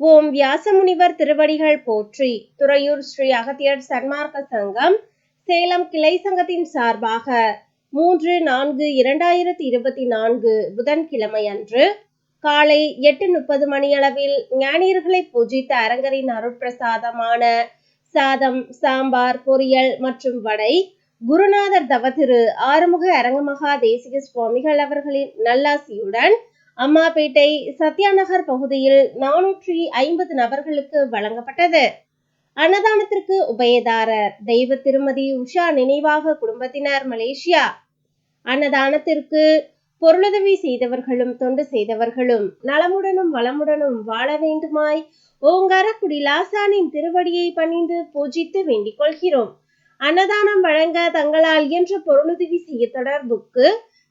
ஓம் வியாசமுனிவர் திருவடிகள் போற்றி துறையூர் ஸ்ரீ அகத்தியர் சன்மார்க்க சங்கம் சேலம் கிளை சங்கத்தின் சார்பாக மூன்று நான்கு இரண்டாயிரத்தி இருபத்தி நான்கு புதன்கிழமை அன்று காலை எட்டு முப்பது மணியளவில் ஞானியர்களை பூஜித்த அரங்கரின் அருட்பிரசாதமான சாதம் சாம்பார் பொரியல் மற்றும் வடை குருநாதர் தவத்திரு ஆறுமுக அரங்கமகா தேசிக சுவாமிகள் அவர்களின் நல்லாசியுடன் அம்மாபேட்டை சத்யாநகர் பகுதியில் நானூற்றி ஐம்பது நபர்களுக்கு வழங்கப்பட்டது. அன்னதானத்திற்கு உபயதாரர் தெய்வ திருமதி உஷா நினைவாக குடும்பத்தினர் மலேசியா. அன்னதானத்திற்கு பொருளுதவி செய்தவர்களும் தொண்டு செய்தவர்களும் நலமுடனும் வளமுடனும் வாழ வேண்டுமாய் ஓங்காரக்குடி லாசானின் திருவடியை பணிந்து பூஜித்து வேண்டிக் கொள்கிறோம். அன்னதானம் வழங்க தங்களால் என்று பொருளுதவி செய்ய தொடர்புக்கு